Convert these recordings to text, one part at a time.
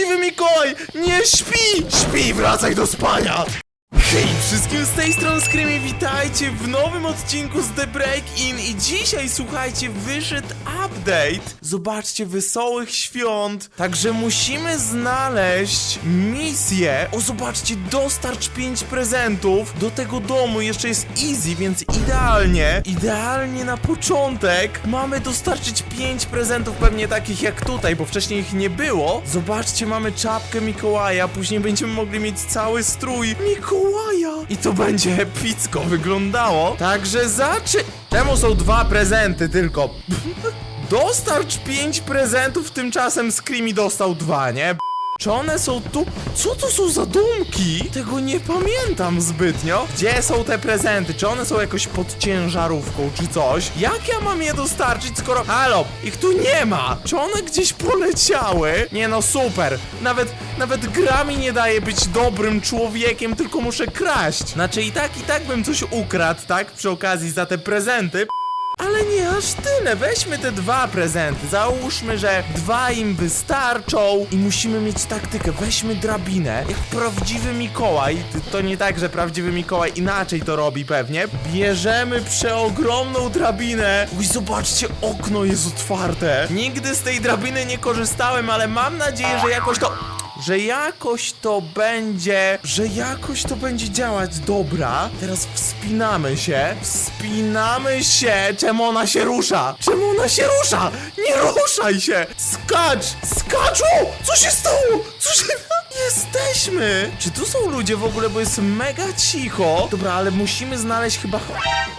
prawdziwy Mikołaj! Nie śpi! Śpi, wracaj do spania! Hej wszystkim z tej strony Screamy, witajcie w nowym odcinku z The Break-In i dzisiaj słuchajcie, wyszedł update. Zobaczcie, wesołych świąt. Także musimy znaleźć misję. O, zobaczcie, dostarcz 5 prezentów do tego domu. Jeszcze jest easy, więc idealnie, idealnie na początek mamy dostarczyć 5 prezentów, pewnie takich jak tutaj, bo wcześniej ich nie było. Zobaczcie, mamy czapkę Mikołaja, później będziemy mogli mieć cały strój Mikołaja i to będzie epicko wyglądało. Także zaczy... Czemu są dwa prezenty tylko? Dostarcz 5 prezentów, tymczasem Screamy dostał dwa, nie? Czy one są tu? Co to są za domki? Tego nie pamiętam zbytnio. Gdzie są te prezenty? Czy one są jakoś pod ciężarówką, czy coś? Jak ja mam je dostarczyć, skoro... Halo, ich tu nie ma! Czy one gdzieś poleciały? Nie no, super. Nawet, nawet gra mi nie daje być dobrym człowiekiem, tylko muszę kraść. Znaczy i tak, i tak bym coś ukradł, tak? Przy okazji za te prezenty. Ale nie aż tyle, weźmy te dwa prezenty, załóżmy, że dwa im wystarczą i musimy mieć taktykę, weźmy drabinę, jak prawdziwy Mikołaj, to nie tak, że prawdziwy Mikołaj inaczej to robi pewnie, bierzemy przeogromną drabinę, uj zobaczcie, okno jest otwarte, nigdy z tej drabiny nie korzystałem, ale mam nadzieję, że jakoś to że jakoś to będzie, że jakoś to będzie działać. Dobra, teraz wspinamy się, wspinamy się. Czemu ona się rusza? Czemu ona się rusza? Nie ruszaj się! Skacz! Skaczu! Co się stało? Co się... Jesteśmy! Czy tu są ludzie w ogóle, bo jest mega cicho? Dobra, ale musimy znaleźć chyba...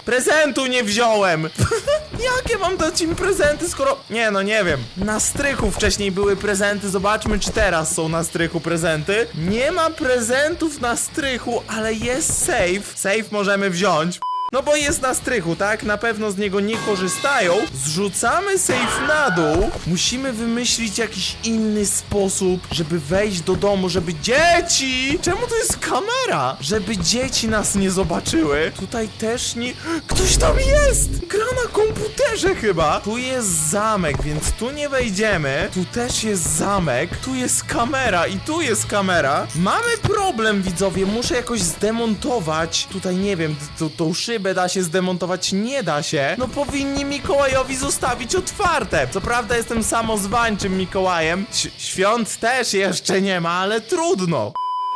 Prezentu nie wziąłem! Jakie mam dać im prezenty, skoro... Nie no, nie wiem. Na strychu wcześniej były prezenty, zobaczmy czy teraz są na strychu prezenty. Nie ma prezentów na strychu, ale jest safe. Safe możemy wziąć. No bo jest na strychu, tak? Na pewno z niego nie korzystają. Zrzucamy safe na dół. Musimy wymyślić jakiś inny sposób, żeby wejść do domu, żeby dzieci... Czemu tu jest kamera? Żeby dzieci nas nie zobaczyły. Tutaj też nie... Ktoś tam jest! Gra na komputerze chyba. Tu jest zamek, więc tu nie wejdziemy. Tu też jest zamek. Tu jest kamera i tu jest kamera. Mamy problem, widzowie. Muszę jakoś zdemontować. Tutaj nie wiem, t- tą szybę da się zdemontować, nie da się. No powinni Mikołajowi zostawić otwarte. Co prawda jestem samozwańczym Mikołajem. Ś- świąt też jeszcze nie ma, ale trudno.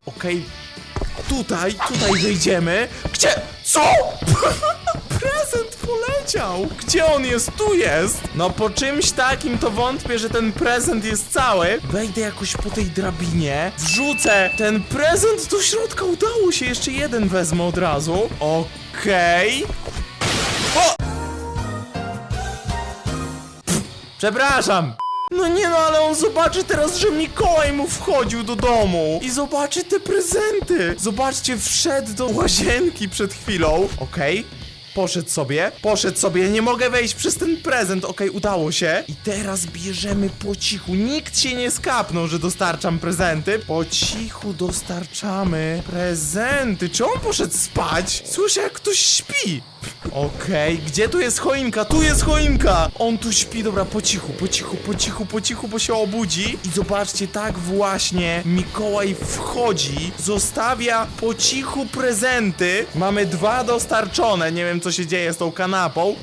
Okej, tutaj, tutaj wyjdziemy. Gdzie? Co? Gdzie on jest? Tu jest! No po czymś takim to wątpię, że ten prezent jest cały. Wejdę jakoś po tej drabinie, wrzucę ten prezent do środka. Udało się, jeszcze jeden wezmę od razu. Okej. O! Przepraszam! No nie no, ale on zobaczy teraz, że Mikołaj mu wchodził do domu i zobaczy te prezenty. Zobaczcie, wszedł do łazienki przed chwilą. Okej. Poszedł sobie, poszedł sobie, nie mogę wejść przez ten prezent, okej, udało się. I teraz bierzemy po cichu, nikt się nie skapnął, że dostarczam prezenty. Po cichu dostarczamy prezenty. Czy on poszedł spać? Słyszę, jak ktoś śpi. Okej, gdzie tu jest choinka? Tu jest choinka! On tu śpi, dobra, po cichu, po cichu, po cichu, po cichu, bo się obudzi. I zobaczcie, tak właśnie Mikołaj wchodzi, zostawia po cichu prezenty. Mamy dwa dostarczone, nie wiem co się dzieje z tą kanapą.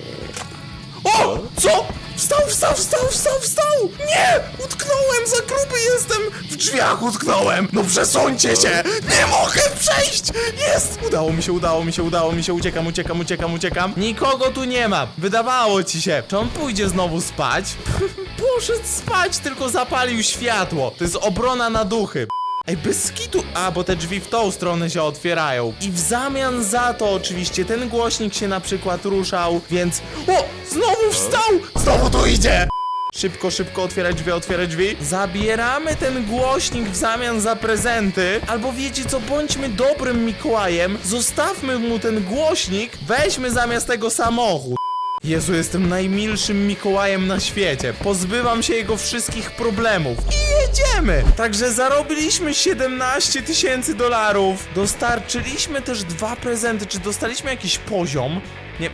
O! Co? Wstał, wstał, wstał, wstał, wstał! Nie! Utknąłem, za gruby jestem! W drzwiach utknąłem! No przesuńcie się! Nie mogę przejść! Jest! Udało mi się, udało mi się, udało mi się, uciekam, uciekam, uciekam, uciekam. Nikogo tu nie ma. Wydawało ci się. Czy on pójdzie znowu spać? Poszedł spać, tylko zapalił światło. To jest obrona na duchy. Ej, bez skitu! A, bo te drzwi w tą stronę się otwierają. I w zamian za to oczywiście ten głośnik się na przykład ruszał, więc... O! Znowu wstał! Znowu tu idzie! Szybko, szybko otwierać drzwi, otwierać drzwi. Zabieramy ten głośnik w zamian za prezenty. Albo wiecie co, bądźmy dobrym Mikołajem. Zostawmy mu ten głośnik. Weźmy zamiast tego samochód. Jezu, jestem najmilszym Mikołajem na świecie. Pozbywam się jego wszystkich problemów. I jedziemy! Także zarobiliśmy 17 tysięcy dolarów. Dostarczyliśmy też dwa prezenty. Czy dostaliśmy jakiś poziom? Nie.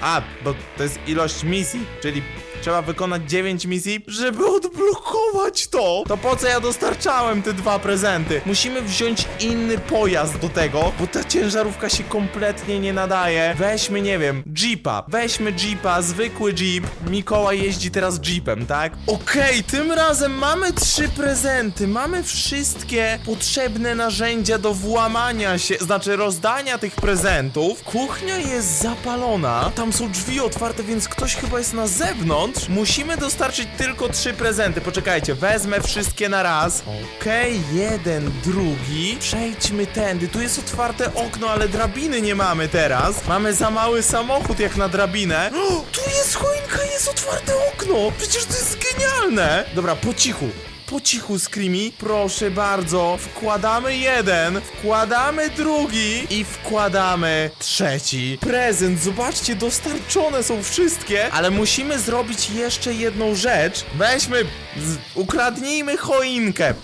A, bo to jest ilość misji, czyli Trzeba wykonać 9 misji, żeby odblokować to. To po co ja dostarczałem te dwa prezenty? Musimy wziąć inny pojazd do tego, bo ta ciężarówka się kompletnie nie nadaje. Weźmy, nie wiem, Jeepa. Weźmy Jeepa, zwykły Jeep. Mikołaj jeździ teraz Jeepem, tak? Okej, tym razem mamy trzy prezenty. Mamy wszystkie potrzebne narzędzia do włamania się, znaczy rozdania tych prezentów. Kuchnia jest zapalona. Tam są drzwi otwarte, więc ktoś chyba jest na zewnątrz. Musimy dostarczyć tylko trzy prezenty. Poczekajcie, wezmę wszystkie na raz. Okej, jeden, drugi. Przejdźmy tędy. Tu jest otwarte okno, ale drabiny nie mamy teraz. Mamy za mały samochód jak na drabinę. O, tu jest choinka, jest otwarte okno. Przecież to jest genialne. Dobra, po cichu. Po cichu, Screamy, proszę bardzo. Wkładamy jeden, wkładamy drugi i wkładamy trzeci. Prezent, zobaczcie, dostarczone są wszystkie, ale musimy zrobić jeszcze jedną rzecz. Weźmy, ukradnijmy choinkę.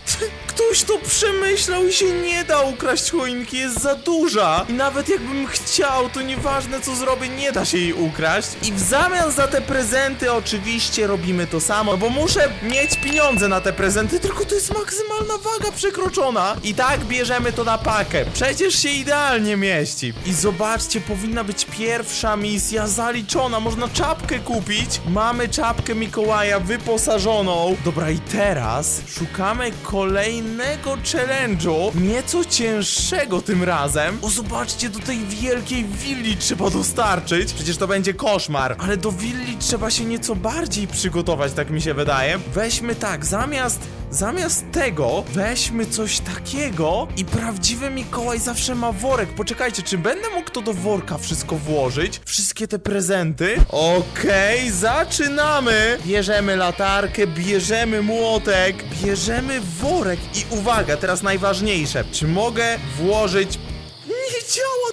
Ktoś to przemyślał i się nie da ukraść choinki, jest za duża. I nawet jakbym chciał, to nieważne co zrobię, nie da się jej ukraść. I w zamian za te prezenty oczywiście robimy to samo, bo muszę mieć pieniądze na te prezenty, tylko to jest maksymalna waga przekroczona. I tak bierzemy to na pakę. Przecież się idealnie mieści. I zobaczcie, powinna być pierwsza misja zaliczona. Można czapkę kupić. Mamy czapkę Mikołaja wyposażoną. Dobra, i teraz szukamy kolejnego challenge'u. Nieco cięższego tym razem. O, zobaczcie, do tej wielkiej willi trzeba dostarczyć. Przecież to będzie koszmar. Ale do willi trzeba się nieco bardziej przygotować, tak mi się wydaje. Weźmy tak, zamiast Zamiast tego weźmy coś takiego i prawdziwy Mikołaj zawsze ma worek. Poczekajcie, czy będę mógł to do worka wszystko włożyć? Wszystkie te prezenty? Okej, zaczynamy! Bierzemy latarkę, bierzemy młotek, bierzemy worek i uwaga, teraz najważniejsze. Czy mogę włożyć nie działa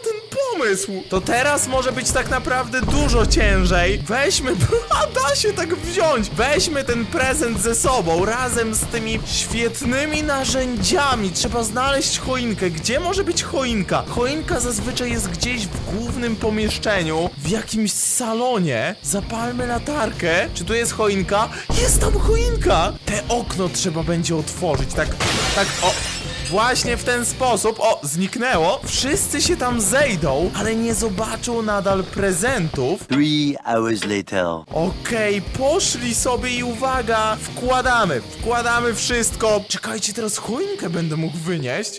pomysł! To teraz może być tak naprawdę dużo ciężej. Weźmy, a da się tak wziąć. Weźmy ten prezent ze sobą razem z tymi świetnymi narzędziami. Trzeba znaleźć choinkę. Gdzie może być choinka? Choinka zazwyczaj jest gdzieś w głównym pomieszczeniu, w jakimś salonie. Zapalmy latarkę. Czy tu jest choinka? Jest tam choinka! Te okno trzeba będzie otworzyć. Tak, tak, o. Właśnie w ten sposób, o, zniknęło. Wszyscy się tam zejdą, ale nie zobaczą nadal prezentów. Three hours later. Okej, poszli sobie i uwaga, wkładamy, wkładamy wszystko. Czekajcie, teraz choinkę będę mógł wynieść.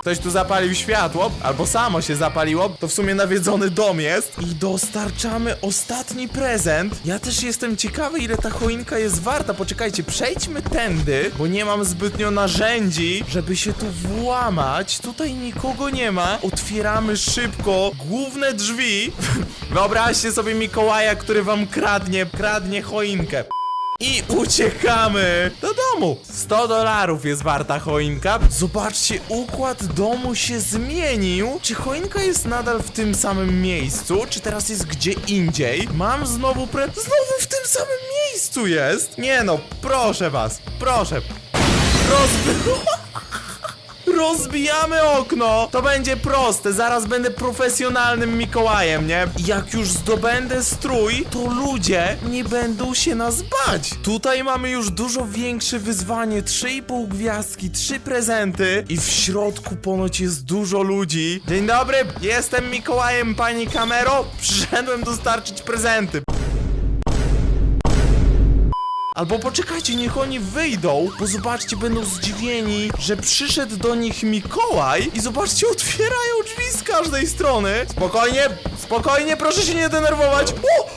Ktoś tu zapalił światło, albo samo się zapaliło, to w sumie nawiedzony dom jest. I dostarczamy ostatni prezent. Ja też jestem ciekawy, ile ta choinka jest warta. Poczekajcie, przejdźmy tędy, bo nie mam zbytnio narzędzi, żeby się tu włamać. Tutaj nikogo nie ma. Otwieramy szybko główne drzwi. Wyobraźcie sobie Mikołaja, który wam kradnie, kradnie choinkę. I uciekamy do domu. 100 dolarów jest warta choinka. Zobaczcie, układ domu się zmienił. Czy choinka jest nadal w tym samym miejscu, czy teraz jest gdzie indziej? Mam znowu pre... Znowu w tym samym miejscu jest. Nie no, proszę was, proszę. Rozby... Rozbijamy okno! To będzie proste, zaraz będę profesjonalnym Mikołajem, nie? Jak już zdobędę strój, to ludzie nie będą się nas bać. Tutaj mamy już dużo większe wyzwanie, 3,5 gwiazdki, 3 prezenty i w środku ponoć jest dużo ludzi. Dzień dobry, jestem Mikołajem, pani kamero. Przyszedłem dostarczyć prezenty. Albo poczekajcie, niech oni wyjdą, bo zobaczcie, będą zdziwieni, że przyszedł do nich Mikołaj i zobaczcie, otwierają drzwi z każdej strony. Spokojnie, spokojnie, proszę się nie denerwować. O,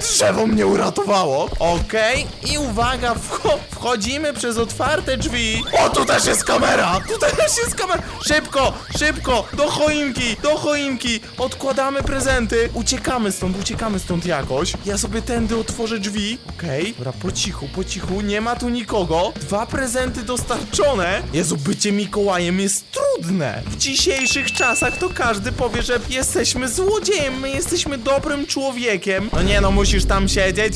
drzewo mnie uratowało. Okej, i uwaga, wcho wchodzimy przez otwarte drzwi. O, tu też jest kamera, tu też jest kamera. Szybko, szybko, do choinki, do choinki. Odkładamy prezenty, uciekamy stąd, uciekamy stąd jakoś. Ja sobie tędy otworzę drzwi. Okej, dobra, po cichu, po cichu, nie ma tu nikogo. Dwa prezenty dostarczone. Jezu, bycie Mikołajem jest trudne. W dzisiejszych czasach to każdy powie, że jesteśmy złodziejem, my jesteśmy dobrym człowiekiem. No nie no, musisz tam siedzieć.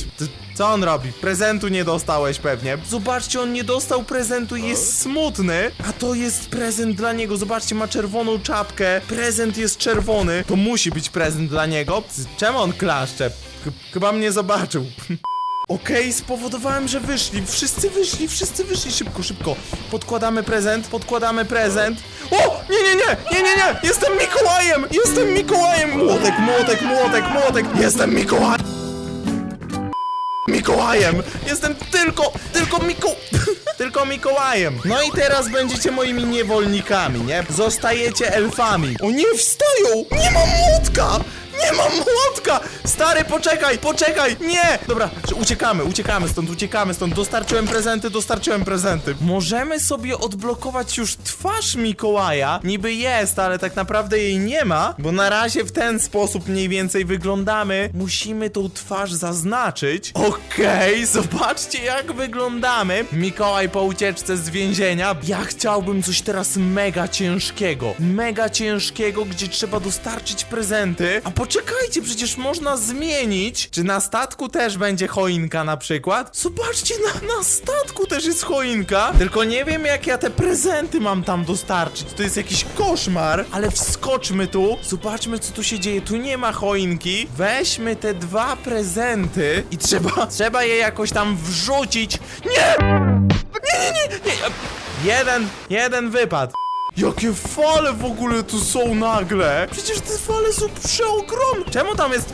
Co on robi? Prezentu nie dostałeś pewnie. Zobaczcie, on nie dostał prezentu i jest smutny. A to jest prezent dla niego. Zobaczcie, ma czerwoną czapkę. Prezent jest czerwony. To musi być prezent dla niego. Czemu on klaszcze? Ch- Chyba mnie zobaczył. Okej, spowodowałem, że wyszli. Wszyscy wyszli, wszyscy wyszli. Szybko, szybko. Podkładamy prezent, podkładamy prezent. O! Nie, nie, nie! Nie, nie, nie! Jestem Mikołajem! Jestem Mikołajem! Młotek, młotek, młotek, młotek! Jestem Mikołajem! Mikołajem! Jestem tylko, tylko Miko... tylko Mikołajem! No i teraz będziecie moimi niewolnikami, nie? Zostajecie elfami. O nie, wstają! Nie mam młotka! Nie mam młotka! Stary, poczekaj, poczekaj! Nie! Dobra, uciekamy, uciekamy stąd, uciekamy stąd. Dostarczyłem prezenty, dostarczyłem prezenty. Możemy sobie odblokować już twarz Mikołaja. Niby jest, ale tak naprawdę jej nie ma, bo na razie w ten sposób mniej więcej wyglądamy. Musimy tą twarz zaznaczyć. Okej, zobaczcie jak wyglądamy. Mikołaj po ucieczce z więzienia. Ja chciałbym coś teraz mega ciężkiego. Mega ciężkiego, gdzie trzeba dostarczyć prezenty. A poczekajcie, przecież można zmienić. Czy na statku też będzie choinka na przykład? Zobaczcie, na, na statku też jest choinka. Tylko nie wiem, jak ja te prezenty mam tam dostarczyć. To jest jakiś koszmar. Ale wskoczmy tu. Zobaczmy, co tu się dzieje. Tu nie ma choinki. Weźmy te dwa prezenty i trzeba, trzeba je jakoś tam wrzucić. Nie! Nie, nie, nie, nie. Jeden, jeden wypad. Jakie fale w ogóle tu są nagle? Przecież te fale są przeogromne. Czemu tam jest...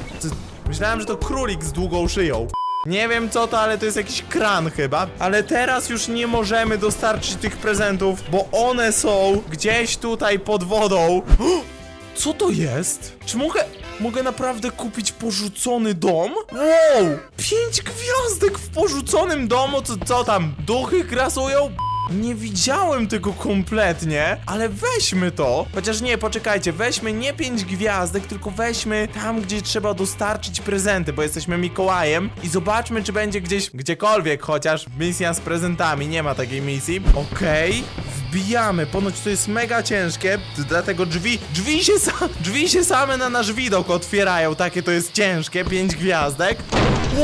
Myślałem, że to królik z długą szyją. Nie wiem co to, ale to jest jakiś kran chyba. Ale teraz już nie możemy dostarczyć tych prezentów, bo one są gdzieś tutaj pod wodą. Co to jest? Czy mogę... Mogę naprawdę kupić porzucony dom? Wow! Pięć gwiazdek w porzuconym domu? Co, co tam? Duchy grasują? Nie widziałem tego kompletnie, ale weźmy to. Chociaż nie, poczekajcie, weźmy nie pięć gwiazdek, tylko weźmy tam, gdzie trzeba dostarczyć prezenty, bo jesteśmy Mikołajem i zobaczmy, czy będzie gdzieś, gdziekolwiek chociaż, misja z prezentami. Nie ma takiej misji. Okej, wbijamy. Ponoć to jest mega ciężkie, dlatego drzwi, drzwi się, drzwi się same na nasz widok otwierają. Takie to jest ciężkie, pięć gwiazdek.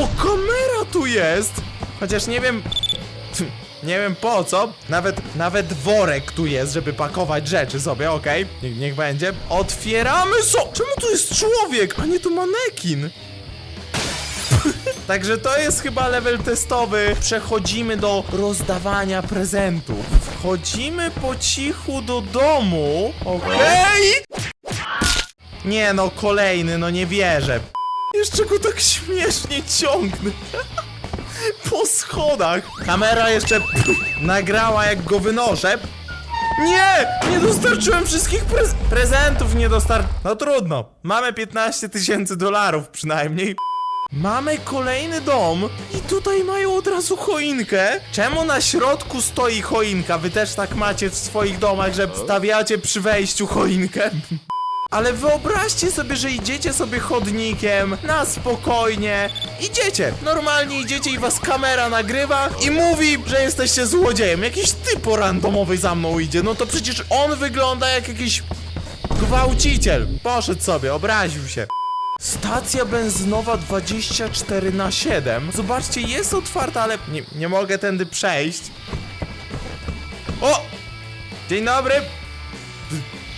O, kamera tu jest! Chociaż nie wiem, nie wiem po co. Nawet, nawet worek tu jest, żeby pakować rzeczy sobie, okej? Niech, niech będzie. Otwieramy so... Czemu tu jest człowiek, a nie tu manekin? Także to jest chyba level testowy. Przechodzimy do rozdawania prezentów. Wchodzimy po cichu do domu. Okej? Nie no, kolejny, no nie wierzę. Jeszcze go tak śmiesznie ciągnę. Po schodach. Kamera jeszcze nagrała jak go wynoszę. Nie! Nie dostarczyłem wszystkich prez prezentów, nie dostar... No trudno. Mamy 15 tysięcy dolarów przynajmniej. Mamy kolejny dom i tutaj mają od razu choinkę. Czemu na środku stoi choinka? Wy też tak macie w swoich domach, że stawiacie przy wejściu choinkę? Ale wyobraźcie sobie, że idziecie sobie chodnikiem na spokojnie. Idziecie, normalnie idziecie i was kamera nagrywa i mówi, że jesteście złodziejem. Jakiś typo randomowy za mną idzie. No to przecież on wygląda jak jakiś gwałciciel. Poszedł sobie, obraził się. Stacja benzynowa 24 na 7. Zobaczcie, jest otwarta, ale nie, nie mogę tędy przejść. O! Dzień dobry.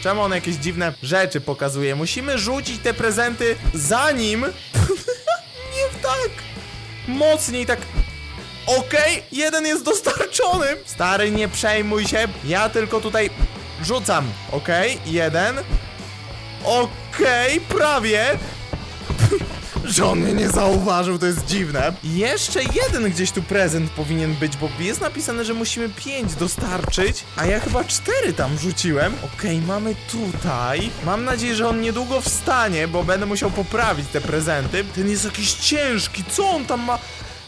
Czemu on jakieś dziwne rzeczy pokazuje? Musimy rzucić te prezenty zanim... Nie tak! Mocniej tak... Okej, jeden jest dostarczony! Stary, nie przejmuj się, ja tylko tutaj rzucam. Okej, jeden. Okej, prawie. Że on mnie nie zauważył, to jest dziwne. Jeszcze jeden gdzieś tu prezent powinien być, bo jest napisane, że musimy pięć dostarczyć, a ja chyba cztery tam rzuciłem. Okej, mamy tutaj. Mam nadzieję, że on niedługo wstanie, bo będę musiał poprawić te prezenty. Ten jest jakiś ciężki, co on tam ma?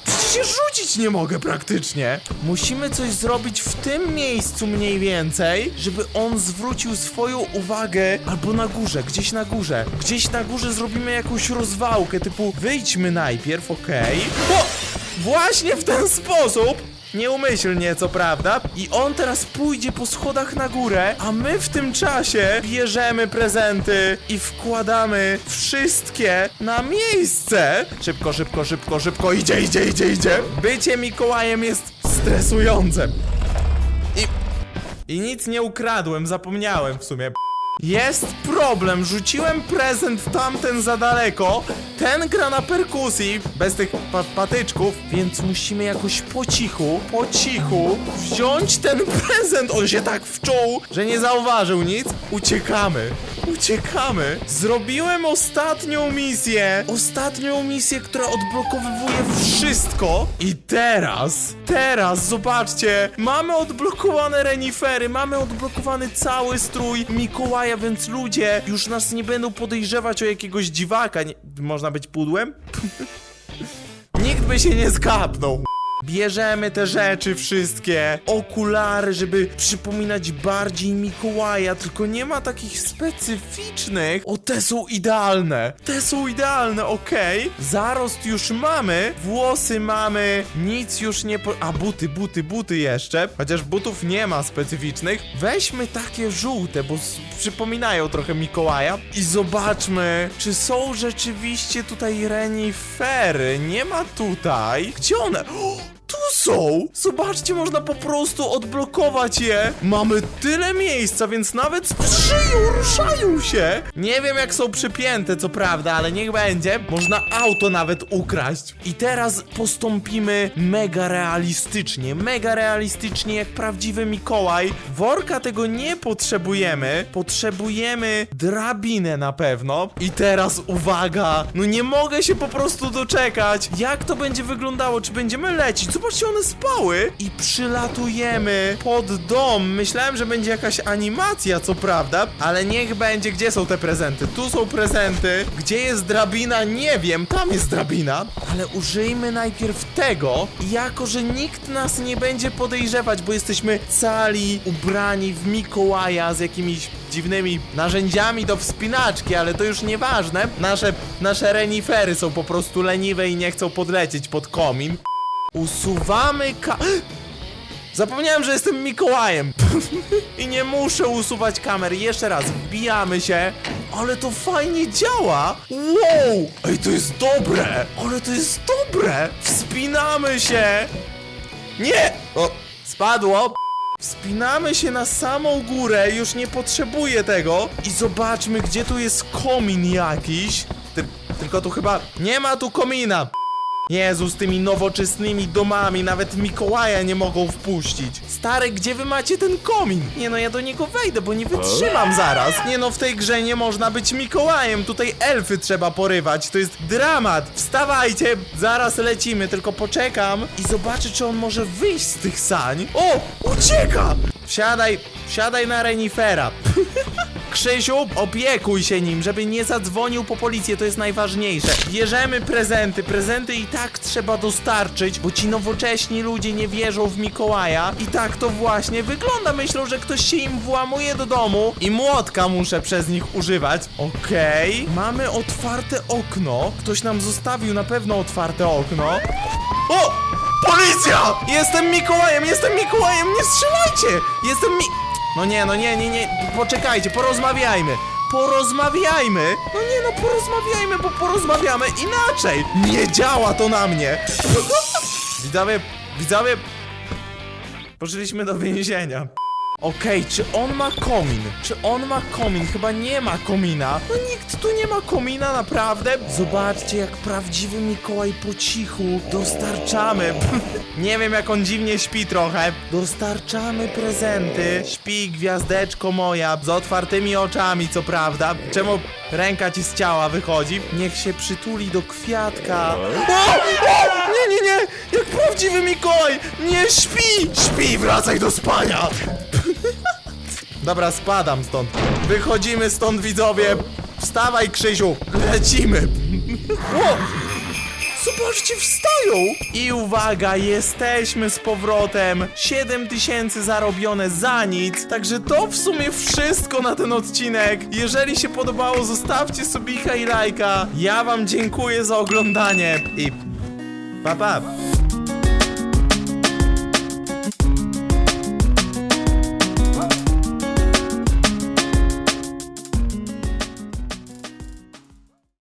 Przecież się rzucić nie mogę praktycznie. Musimy coś zrobić w tym miejscu mniej więcej, żeby on zwrócił swoją uwagę albo na górze, gdzieś na górze. Gdzieś na górze zrobimy jakąś rozwałkę, typu wyjdźmy najpierw, okej. O! Właśnie w ten sposób Nieumyślnie, co prawda. I on teraz pójdzie po schodach na górę, a my w tym czasie bierzemy prezenty i wkładamy wszystkie na miejsce. Szybko, szybko, szybko, szybko. Idzie, idzie, idzie, idzie. Bycie Mikołajem jest stresujące. I... I nic nie ukradłem, zapomniałem w sumie. Jest problem, rzuciłem prezent tamten za daleko. Ten gra na perkusji, bez tych pa patyczków, więc musimy jakoś po cichu, po cichu wziąć ten prezent. On się tak wczuł, że nie zauważył nic. Uciekamy, uciekamy. Zrobiłem ostatnią misję. Ostatnią misję, która odblokowywuje wszystko. I teraz, teraz, zobaczcie, mamy odblokowane renifery, mamy odblokowany cały strój Mikołaja, więc ludzie już nas nie będą podejrzewać o jakiegoś dziwaka. Nie, można być pudłem? Nikt by się nie skapnął. Bierzemy te rzeczy wszystkie, okulary, żeby przypominać bardziej Mikołaja, tylko nie ma takich specyficznych. O, te są idealne, te są idealne, okej. Zarost już mamy, włosy mamy, nic już nie po... A, buty, buty, buty jeszcze, chociaż butów nie ma specyficznych. Weźmy takie żółte, bo przypominają trochę Mikołaja i zobaczmy, czy są rzeczywiście tutaj renifery. Nie ma tutaj. Gdzie one? Są! Zobaczcie, można po prostu odblokować je. Mamy tyle miejsca, więc nawet sprzyją, ruszają się. Nie wiem, jak są przypięte, co prawda, ale niech będzie. Można auto nawet ukraść. I teraz postąpimy mega realistycznie. Mega realistycznie, jak prawdziwy Mikołaj. Worka tego nie potrzebujemy. Potrzebujemy drabinę na pewno. I teraz uwaga! No nie mogę się po prostu doczekać. Jak to będzie wyglądało? Czy będziemy lecieć? Zobaczcie, one spały. I przylatujemy pod dom. Myślałem, że będzie jakaś animacja, co prawda, ale niech będzie. Gdzie są te prezenty? Tu są prezenty. Gdzie jest drabina? Nie wiem. Tam jest drabina. Ale użyjmy najpierw tego. Jako, że nikt nas nie będzie podejrzewać, bo jesteśmy cali ubrani w Mikołaja z jakimiś dziwnymi narzędziami do wspinaczki, ale to już nieważne. Nasze, nasze renifery są po prostu leniwe i nie chcą podlecieć pod komin. Usuwamy ka... Zapomniałem, że jestem Mikołajem. I nie muszę usuwać kamer. Jeszcze raz, wbijamy się. Ale to fajnie działa. Wow! Ej, to jest dobre. Ale to jest dobre. Wspinamy się. Nie! O, spadło. Wspinamy się na samą górę, już nie potrzebuję tego. I zobaczmy, gdzie tu jest komin jakiś. Ty, tylko tu chyba nie ma tu komina. Jezu, z tymi nowoczesnymi domami nawet Mikołaja nie mogą wpuścić. Stary, gdzie wy macie ten komin? Nie no, ja do niego wejdę, bo nie wytrzymam zaraz. Nie no, w tej grze nie można być Mikołajem. Tutaj elfy trzeba porywać. To jest dramat. Wstawajcie, zaraz lecimy, tylko poczekam i zobaczę, czy on może wyjść z tych sań. O, ucieka! Wsiadaj, wsiadaj na renifera. Krzysiu, opiekuj się nim, żeby nie zadzwonił po policję, to jest najważniejsze. Bierzemy prezenty, prezenty i tak trzeba dostarczyć, bo ci nowocześni ludzie nie wierzą w Mikołaja. I tak to właśnie wygląda. Myślą, że ktoś się im włamuje do domu i młotka muszę przez nich używać. Okej, mamy otwarte okno. Ktoś nam zostawił na pewno otwarte okno. O! Policja! Jestem Mikołajem, jestem Mikołajem, nie strzelajcie! Jestem mi... No nie, no nie, nie, nie, poczekajcie, porozmawiajmy. Porozmawiajmy! No nie no, porozmawiajmy, bo porozmawiamy inaczej! Nie działa to na mnie! Widzowie, widzowie... Poszliśmy do więzienia. Okej, czy on ma komin? Czy on ma komin? Chyba nie ma komina. No nikt tu nie ma komina, naprawdę. Zobaczcie, jak prawdziwy Mikołaj po cichu dostarczamy. nie wiem, jak on dziwnie śpi trochę. Dostarczamy prezenty. Śpi, gwiazdeczko moja, z otwartymi oczami, co prawda. Czemu ręka ci z ciała wychodzi? Niech się przytuli do kwiatka. O! O! Nie, nie, nie! Jak prawdziwy Mikołaj! Nie śpi! Śpi, wracaj do spania! Dobra, spadam stąd. Wychodzimy stąd, widzowie. Wstawaj, Krzysiu. Lecimy. O! Zobaczcie, wstają! I uwaga, jesteśmy z powrotem. 7 tysięcy zarobione za nic. Także to w sumie wszystko na ten odcinek. Jeżeli się podobało, zostawcie subika i lajka. Ja wam dziękuję za oglądanie i pa pa.